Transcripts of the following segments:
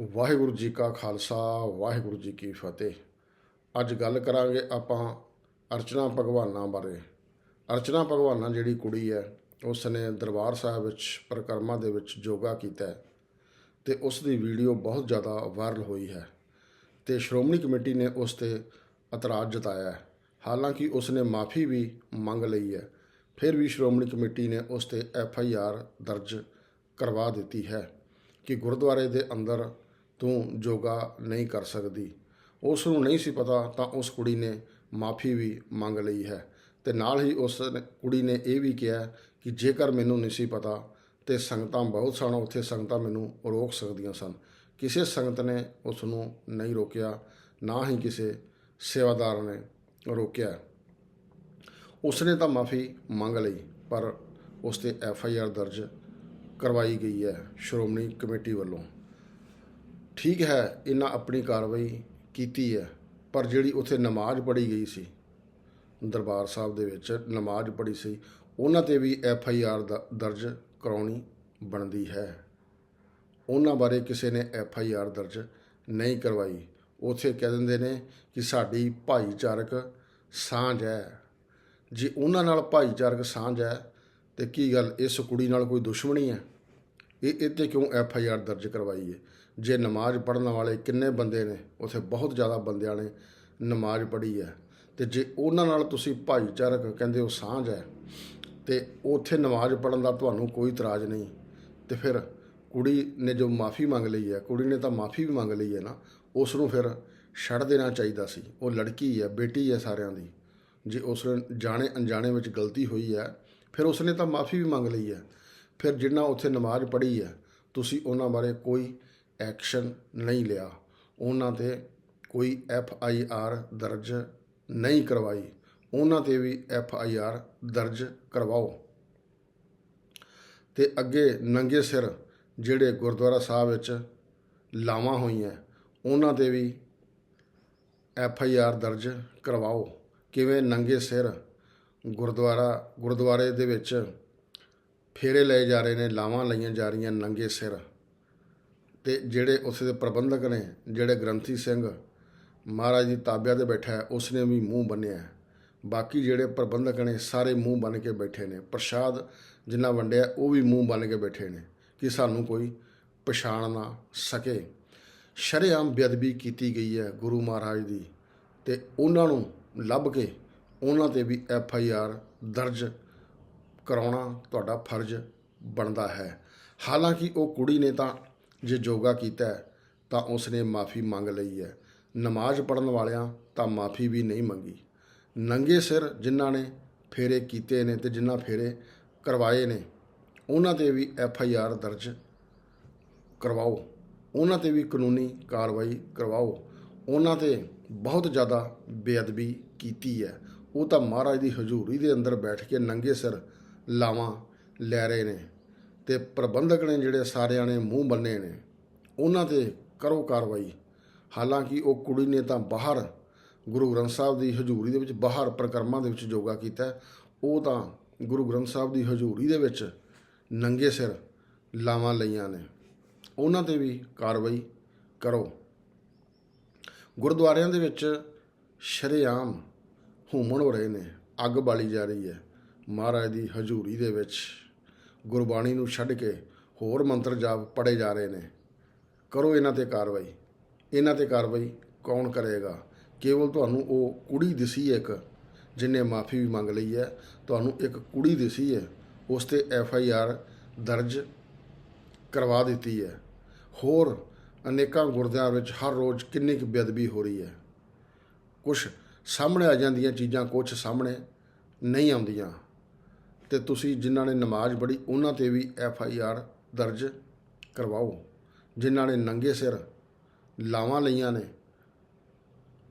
ਵਾਹਿਗੁਰੂ ਜੀ ਕਾ ਖਾਲਸਾ, ਵਾਹਿਗੁਰੂ ਜੀ ਕੀ ਫਤਿਹ। ਅੱਜ ਗੱਲ ਕਰਾਂਗੇ ਆਪਾਂ ਅਰਚਨਾ ਭਗਵਾਨਾਂ ਬਾਰੇ। ਅਰਚਨਾ ਭਗਵਾਨਾਂ ਜਿਹੜੀ ਕੁੜੀ ਹੈ ਉਸ ਨੇ ਦਰਬਾਰ ਸਾਹਿਬ ਵਿੱਚ ਪ੍ਰਕਰਮਾਂ ਦੇ ਵਿੱਚ ਯੋਗਾ ਕੀਤਾ ਹੈ ਤੇ ਉਸ ਦੀ ਵੀਡੀਓ ਬਹੁਤ ਜ਼ਿਆਦਾ ਵਾਇਰਲ ਹੋਈ ਹੈ ਤੇ ਸ਼੍ਰੋਮਣੀ ਕਮੇਟੀ ਨੇ ਉਸ ਤੇ ਇਤਰਾਜ਼ ਜਤਾਇਆ ਹੈ। ਹਾਲਾਂਕਿ ਉਸ ਨੇ ਮਾਫੀ ਵੀ ਮੰਗ ਲਈ ਹੈ, ਫਿਰ ਵੀ ਸ਼੍ਰੋਮਣੀ ਕਮੇਟੀ ਨੇ ਉਸ ਤੇ ਐਫ ਆਈ ਆਰ ਦਰਜ ਕਰਵਾ ਦਿੱਤੀ ਹੈ ਕਿ ਗੁਰਦੁਆਰੇ ਦੇ ਅੰਦਰ ਤੂੰ ਯੋਗਾ ਨਹੀਂ ਕਰ ਸਕਦੀ। ਉਸ ਨੂੰ ਨਹੀਂ ਸੀ ਪਤਾ ਤਾਂ ਉਸ ਕੁੜੀ ਨੇ ਮਾਫੀ ਵੀ ਮੰਗ ਲਈ ਹੈ। ਤੇ ਨਾਲ ਹੀ ਉਸ ਕੁੜੀ ਨੇ ਇਹ ਵੀ ਕਿਹਾ ਕਿ ਜੇਕਰ ਮੈਨੂੰ ਨਹੀਂ ਸੀ ਪਤਾ ਤੇ ਸੰਗਤਾਂ ਬਹੁਤ ਸਨ, ਉੱਥੇ ਸੰਗਤਾਂ ਮੈਨੂੰ ਰੋਕ ਸਕਦੀਆਂ ਸਨ। ਕਿਸੇ ਸੰਗਤ ਨੇ ਉਸ ਨੂੰ ਨਹੀਂ ਰੋਕਿਆ, ਨਾ ਹੀ ਕਿਸੇ ਸੇਵਾਦਾਰ ਨੇ ਰੋਕਿਆ। ਉਸ ਨੇ ਤਾਂ ਮਾਫੀ ਮੰਗ ਲਈ, ਪਰ ਉਸ ਤੇ ਐਫ ਆਈ ਆਰ ਦਰਜ ਕਰਵਾਈ ਗਈ ਹੈ ਸ਼੍ਰੋਮਣੀ ਕਮੇਟੀ ਵੱਲੋਂ। ਠੀਕ ਹੈ, ਇਹਨਾਂ ਆਪਣੀ ਕਾਰਵਾਈ ਕੀਤੀ ਹੈ, ਪਰ ਜਿਹੜੀ ਉੱਥੇ ਨਮਾਜ਼ ਪੜ੍ਹੀ ਗਈ ਸੀ, ਦਰਬਾਰ ਸਾਹਿਬ ਦੇ ਵਿੱਚ ਨਮਾਜ਼ ਪੜ੍ਹੀ ਸੀ, ਉਹਨਾਂ ਤੇ ਵੀ ਐਫ ਆਈ ਆਰ ਦਰਜ ਕਰਾਉਣੀ ਬਣਦੀ ਹੈ। ਉਹਨਾਂ ਬਾਰੇ ਕਿਸੇ ਨੇ ਐਫ ਆਈ ਆਰ ਦਰਜ ਨਹੀਂ ਕਰਵਾਈ। ਉੱਥੇ ਕਹਿ ਦਿੰਦੇ ਨੇ ਕਿ ਸਾਡੀ ਭਾਈਚਾਰਕ ਸਾਂਝ ਹੈ। ਜੇ ਉਹਨਾਂ ਨਾਲ ਭਾਈਚਾਰਕ ਸਾਂਝ ਹੈ, ਤੇ ਕੀ ਗੱਲ ਇਸ ਕੁੜੀ ਨਾਲ ਕੋਈ ਦੁਸ਼ਮਣੀ ਹੈ? ਇਹ ਇਹ 'ਤੇ ਕਿਉਂ ਐਫ ਆਈ ਆਰ ਦਰਜ ਕਰਵਾਈ ਹੈ? ਜੇ ਨਮਾਜ਼ ਪੜ੍ਹਨ ਵਾਲੇ ਕਿੰਨੇ ਬੰਦੇ ਨੇ, ਉੱਥੇ ਬਹੁਤ ਜ਼ਿਆਦਾ ਬੰਦਿਆਂ ਨੇ ਨਮਾਜ਼ ਪੜ੍ਹੀ ਹੈ। ਤੇ ਜੇ ਉਹਨਾਂ ਨਾਲ ਤੁਸੀਂ ਭਾਈਚਾਰਕ ਕਹਿੰਦੇ ਉਹ ਸਾਂਝ ਹੈ, ਤੇ ਉੱਥੇ ਨਮਾਜ਼ ਪੜ੍ਹਨ ਦਾ ਤੁਹਾਨੂੰ ਕੋਈ ਇਤਰਾਜ਼ ਨਹੀਂ। ਤੇ ਫਿਰ ਕੁੜੀ ਨੇ ਜੋ ਮਾਫੀ ਮੰਗ ਲਈ ਹੈ, ਕੁੜੀ ਨੇ ਤਾਂ ਮਾਫੀ ਵੀ ਮੰਗ ਲਈ ਹੈ ਨਾ ਉਸ ਨੂੰ ਫਿਰ ਛੱਡ ਦੇਣਾ ਚਾਹੀਦਾ ਸੀ। ਉਹ ਲੜਕੀ ਹੈ, ਬੇਟੀ ਹੈ ਸਾਰਿਆਂ ਦੀ। ਜੇ ਉਸ ਨੇ ਜਾਣੇ ਅਣਜਾਣੇ ਵਿੱਚ ਗਲਤੀ ਹੋਈ ਹੈ, ਫਿਰ ਉਸ ਨੇ ਤਾਂ ਮਾਫੀ ਵੀ ਮੰਗ ਲਈ ਹੈ। ਫਿਰ ਜਿੰਨਾ ਉੱਥੇ ਨਮਾਜ਼ ਪੜ੍ਹੀ ਹੈ, ਤੁਸੀਂ ਉਹਨਾਂ ਬਾਰੇ ਕੋਈ ਐਕਸ਼ਨ ਨਹੀਂ ਲਿਆ। ਉਹਨਾਂ ਤੇ ਕੋਈ ਐਫ ਆਈ ਆਰ ਦਰਜ ਨਹੀਂ ਕਰਵਾਈ। ਉਹਨਾਂ ਤੇ ਵੀ ਐਫ ਆਈ ਆਰ ਦਰਜ ਕਰਵਾਓ। ਤੇ ਅੱਗੇ ਨੰਗੇ ਸਿਰ ਜਿਹੜੇ ਗੁਰਦੁਆਰਾ ਸਾਹਿਬ ਵਿੱਚ ਲਾਵਾਂ ਹੋਈਆਂ, ਉਹਨਾਂ ਤੇ ਵੀ ਐਫ ਆਈ ਆਰ ਦਰਜ ਕਰਵਾਓ। ਕਿਵੇਂ ਨੰਗੇ ਸਿਰ ਗੁਰਦੁਆਰਾ, ਗੁਰਦੁਆਰੇ ਦੇ ਵਿੱਚ ਫੇਰੇ ਲਏ ਜਾ ਰਹੇ ਨੇ, ਲਾਵਾਂ ਲਈਆਂ ਜਾ ਰਹੀਆਂ ਨੰਗੇ ਸਿਰ। ਤੇ ਜਿਹੜੇ ਉੱਥੇ ਦੇ ਪ੍ਰਬੰਧਕ ਨੇ, ਜਿਹੜੇ ਗ੍ਰੰਥੀ ਸਿੰਘ ਮਹਾਰਾਜ ਦੀ ਤਾਬਿਆ ਤੇ ਬੈਠਾ ਹੈ, ਉਸਨੇ ਵੀ ਮੂੰਹ ਬੰਨਿਆ ਬਾਕੀ ਜਿਹੜੇ ਪ੍ਰਬੰਧਕ ਨੇ, ਸਾਰੇ ਮੂੰਹ ਬੰਨ ਕੇ ਬੈਠੇ ਨੇ। ਪ੍ਰਸ਼ਾਦ ਜਿੰਨਾ ਵੰਡਿਆ, ਉਹ ਵੀ ਮੂੰਹ ਬੰਨ ਕੇ ਬੈਠੇ ਨੇ ਕਿ ਸਾਨੂੰ ਕੋਈ ਪਛਾਣ ਨਾ ਸਕੇ। ਸ਼ਰੇਆਮ ਬੇਅਦਬੀ ਕੀਤੀ ਗਈ ਹੈ ਗੁਰੂ ਮਹਾਰਾਜ ਦੀ ਤੇ ਉਹਨਾਂ ਨੂੰ ਲੱਭ ਕੇ ਉਹਨਾਂ ਤੇ ਵੀ ਐਫ ਆਈ ਆਰ ਦਰਜ ਕਰਾਉਣਾ ਤੁਹਾਡਾ ਫਰਜ਼ ਬਣਦਾ ਹੈ। ਹਾਲਾਂਕਿ ਉਹ ਕੁੜੀ ਨੇ ਤਾਂ ਜੇ ਯੋਗਾ ਕੀਤਾ ਤਾਂ ਉਸ ਨੇ ਮਾਫੀ ਮੰਗ ਲਈ ਹੈ। ਨਮਾਜ਼ ਪੜਨ ਵਾਲਿਆਂ ਤਾਂ ਮਾਫੀ ਵੀ ਨਹੀਂ ਮੰਗੀ। ਨੰਗੇ ਸਿਰ ਜਿਨ੍ਹਾਂ ਨੇ ਫੇਰੇ ਕੀਤੇ ਨੇ ਤੇ ਜਿਨ੍ਹਾਂ ਫੇਰੇ ਕਰਵਾਏ ਨੇ, ਉਹਨਾਂ ਤੇ ਵੀ ਐਫ ਆਈ ਆਰ ਦਰਜ ਕਰਵਾਓ। ਉਹਨਾਂ ਤੇ ਵੀ ਕਾਨੂੰਨੀ ਕਾਰਵਾਈ ਕਰਵਾਓ। ਉਹਨਾਂ ਤੇ ਬਹੁਤ ਜ਼ਿਆਦਾ ਬੇਅਦਬੀ ਕੀਤੀ ਹੈ। ਉਹ ਤਾਂ ਮਹਾਰਾਜ ਦੀ ਹਜ਼ੂਰੀ ਦੇ ਅੰਦਰ ਬੈਠ ਕੇ ਨੰਗੇ ਸਿਰ ਲਾਵਾਂ ਲੈ ਰਹੇ ਨੇ। ਤੇ ਪ੍ਰਬੰਧਕ ਨੇ ਜਿਹੜੇ ਸਾਰਿਆਂ ਨੇ ਮੂੰਹ ਬੰਨੇ ਨੇ, ਉਹਨਾਂ ਤੇ ਕਰੋ ਕਾਰਵਾਈ। ਹਾਲਾਂਕਿ ਉਹ ਕੁੜੀ ਨੇ ਤਾਂ ਬਾਹਰ ਗੁਰੂ ਗ੍ਰੰਥ ਸਾਹਿਬ ਦੀ ਹਜ਼ੂਰੀ ਦੇ ਵਿੱਚ ਬਾਹਰ ਪ੍ਰਕਰਮਾਂ ਦੇ ਵਿੱਚ ਯੋਗਾ ਕੀਤਾ। ਉਹ ਤਾਂ ਗੁਰੂ ਗ੍ਰੰਥ ਸਾਹਿਬ ਦੀ ਹਜ਼ੂਰੀ ਦੇ ਵਿੱਚ ਨੰਗੇ ਸਿਰ ਲਾਵਾਂ ਲਈਆਂ ਨੇ। ਉਹਨਾਂ ਤੇ ਵੀ ਕਾਰਵਾਈ ਕਰੋ। ਗੁਰਦੁਆਰਿਆਂ ਦੇ ਵਿੱਚ ਸ਼ਰੇਆਮ ਹੂਮਣ ਹੋ ਰਹੇ ਨੇ। ਅੱਗ ਬਾਲੀ ਜਾ ਰਹੀ ਹੈ। ਮਹਾਰਾਜ ਦੀ ਹਜ਼ੂਰੀ ਦੇ ਵਿੱਚ ਗੁਰਬਾਣੀ ਨੂੰ ਛੱਡ ਕੇ ਹੋਰ ਮੰਤਰ ਜਾਪ ਪੜੇ ਜਾ ਰਹੇ ਨੇ। ਕਰੋ ਇਹਨਾਂ ਤੇ ਕਾਰਵਾਈ। ਇਹਨਾਂ ਤੇ ਕਾਰਵਾਈ ਕੌਣ ਕਰੇਗਾ? ਕੇਵਲ ਤੁਹਾਨੂੰ ਉਹ ਕੁੜੀ ਦਿਸੀ ਹੈ ਇੱਕ, ਜਿਨੇ ਮਾਫੀ ਵੀ ਮੰਗ ਲਈ ਹੈ। ਤੁਹਾਨੂੰ ਇੱਕ ਕੁੜੀ ਦਿਸੀ ਹੈ, ਉਸ ਤੇ ਐਫ ਆਈ ਆਰ ਦਰਜ ਕਰਵਾ ਦਿੱਤੀ ਹੈ। ਹੋਰ ਅਨੇਕਾਂ ਗੁਰਦਿਆਂ ਵਿੱਚ ਹਰ ਰੋਜ਼ ਕਿੰਨੀ ਕੁ ਬੇਅਦਬੀ ਹੋ ਰਹੀ ਹੈ। ਕੁਝ ਸਾਹਮਣੇ ਆ ਜਾਂਦੀਆਂ ਚੀਜ਼ਾਂ ਕੁਝ ਸਾਹਮਣੇ ਨਹੀਂ ਆਉਂਦੀਆਂ। ਤੇ ਤੁਸੀਂ ਜਿਨ੍ਹਾਂ ਨੇ ਨਮਾਜ਼ ਪੜ੍ਹੀ, ਉਹਨਾਂ ਤੇ ਵੀ ਐਫ ਆਈ ਆਰ ਦਰਜ ਕਰਵਾਓ। ਜਿਨ੍ਹਾਂ ਨੇ ਨੰਗੇ ਸਿਰ ਲਾਵਾਂ ਲਈਆਂ ਨੇ,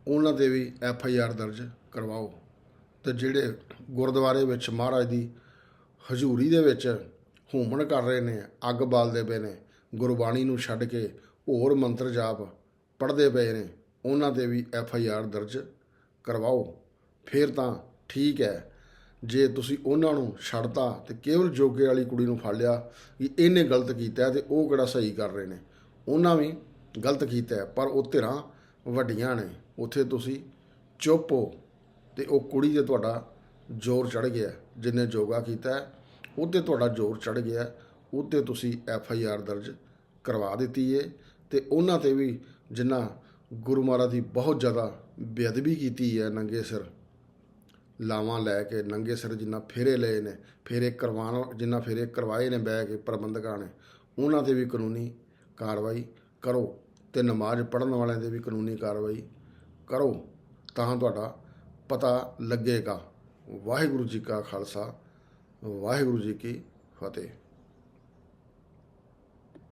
ਉਹਨਾਂ ਤੇ ਵੀ ਐਫ ਆਈ ਆਰ ਦਰਜ ਕਰਵਾਓ। ਤੇ ਜਿਹੜੇ ਗੁਰਦੁਆਰੇ ਵਿੱਚ ਮਹਾਰਾਜ ਦੀ ਹਜ਼ੂਰੀ ਦੇ ਵਿੱਚ ਹੂਮਣ ਕਰ ਰਹੇ ਨੇ, ਅੱਗ ਬਾਲਦੇ ਪਏ ਨੇ, ਗੁਰਬਾਣੀ ਨੂੰ ਛੱਡ ਕੇ ਹੋਰ ਮੰਤਰ ਜਾਪ ਪੜ੍ਹਦੇ ਪਏ ਨੇ, ਉਹਨਾਂ ਤੇ ਵੀ ਐਫ ਆਈ ਆਰ ਦਰਜ ਕਰਵਾਓ। ਫਿਰ ਤਾਂ ਠੀਕ ਹੈ ਜੇ ਤੁਸੀਂ ਉਹਨਾਂ ਨੂੰ ਛੱਡਤਾ ਤੇ ਕੇਵਲ ਜੋਗੇ ਵਾਲੀ ਕੁੜੀ ਨੂੰ ਫੜ ਲਿਆ ਕਿ ਇਹਨੇ ਗਲਤ ਕੀਤਾ ਹੈ ਤੇ ਉਹ ਕਿਹੜਾ ਸਹੀ ਕਰ ਰਹੇ ਨੇ ਉਹਨਾਂ ਵੀ ਗਲਤ ਕੀਤਾ ਪਰ ਉਹ ਧਿਰਾਂ ਵੱਡੀਆਂ ਨੇ। ਉੱਥੇ ਤੁਸੀਂ ਚੁੱਪ ਹੋ ਤੇ ਉਹ ਕੁੜੀ ਤੇ ਤੁਹਾਡਾ ਜ਼ੋਰ ਚੜ ਗਿਆ ਜਿਨੇ ਯੋਗਾ ਕੀਤਾ ਹੈ, ਉਹ 'ਤੇ ਤੁਹਾਡਾ ਜ਼ੋਰ ਚੜ ਗਿਆ ਉਹ 'ਤੇ ਤੁਸੀਂ ਐਫ ਆਈ ਆਰ ਦਰਜ ਕਰਵਾ ਦਿੱਤੀ ਏ ਤੇ ਉਹਨਾਂ ਤੇ ਵੀ ਜਿਨ੍ਹਾਂ ਗੁਰੂ ਮਹਾਰਾਜ ਦੀ ਬਹੁਤ ਜ਼ਿਆਦਾ ਬੇਅਦਬੀ ਕੀਤੀ ਹੈ ਨੰਗੇ ਸਿਰ ਲਾਵਾਂ ਲੈ ਕੇ ਨੰਗੇ ਸਿਰ ਜਿੰਨਾ ਫੇਰੇ ਲਏ ਨੇ, ਫੇਰੇ ਕਰਵਾਉਣ, ਜਿੰਨਾ ਫੇਰੇ ਕਰਵਾਏ ਨੇ ਬਹਿ ਕੇ ਪ੍ਰਬੰਧਕਾਂ ਨੇ, ਉਹਨਾਂ ਤੇ ਵੀ ਕਾਨੂੰਨੀ ਕਾਰਵਾਈ ਕਰੋ ਤੇ ਨਮਾਜ਼ ਪੜ੍ਹਨ ਵਾਲਿਆਂ ਤੇ ਵੀ ਕਾਨੂੰਨੀ ਕਾਰਵਾਈ ਕਰੋ ਤਾਂ ਤੁਹਾਡਾ ਪਤਾ ਲੱਗੇਗਾ। ਵਾਹਿਗੁਰੂ ਜੀ ਕਾ ਖਾਲਸਾ, ਵਾਹਿਗੁਰੂ ਜੀ ਕੀ ਫਤਿਹ।